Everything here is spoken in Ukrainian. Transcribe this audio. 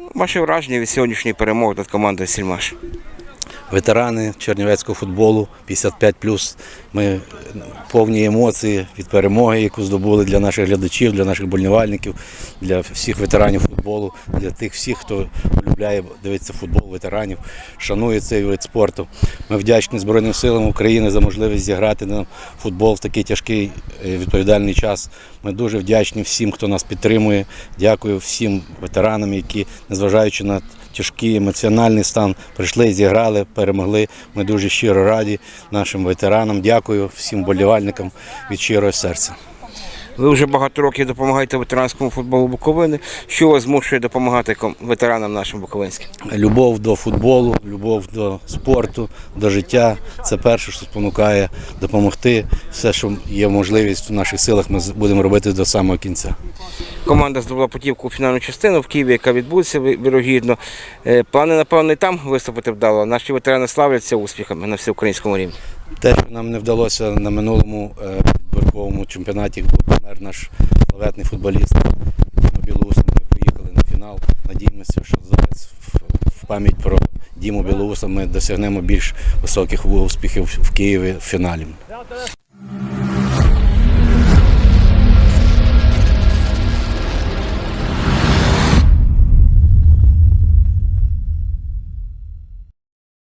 Ваші враження від сьогоднішньої перемоги над командою Сільмаш. ветерани чернівецького футболу 55+. Ми повні емоції від перемоги, яку здобули для наших глядачів, для наших болівальників, для всіх ветеранів футболу, для тих всіх, хто полюбляє дивитися футбол, ветеранів, шанує цей вид спорту. Ми вдячні Збройним силам України за можливість зіграти на футбол в такий тяжкий е, відповідальний час. Ми дуже вдячні всім, хто нас підтримує. Дякую всім ветеранам, які, незважаючи на тяжкий емоціональний стан, прийшли зіграли, перемогли. Ми дуже щиро раді нашим ветеранам. Дякую всім болівальникам від щирого серця. Ви вже багато років допомагаєте ветеранському футболу Буковини. Що вас змушує допомагати ветеранам нашим буковинським? Любов до футболу, любов до спорту, до життя це перше, що спонукає допомогти. Все, що є можливість в наших силах, ми будемо робити до самого кінця. Команда здобула путівку у фінальну частину в Києві, яка відбудеться вірогідно. Е, Плани, напевно, і там виступити вдало. Наші ветерани славляться успіхами на всеукраїнському рівні. Те, що нам не вдалося на минулому е, чемпіонаті, був помер наш славетний футболіст Ми Білоус. Ми поїхали на фінал. Надіємося, що зараз в пам'ять про Діму Білоуса ми досягнемо більш високих успіхів в Києві в фіналі.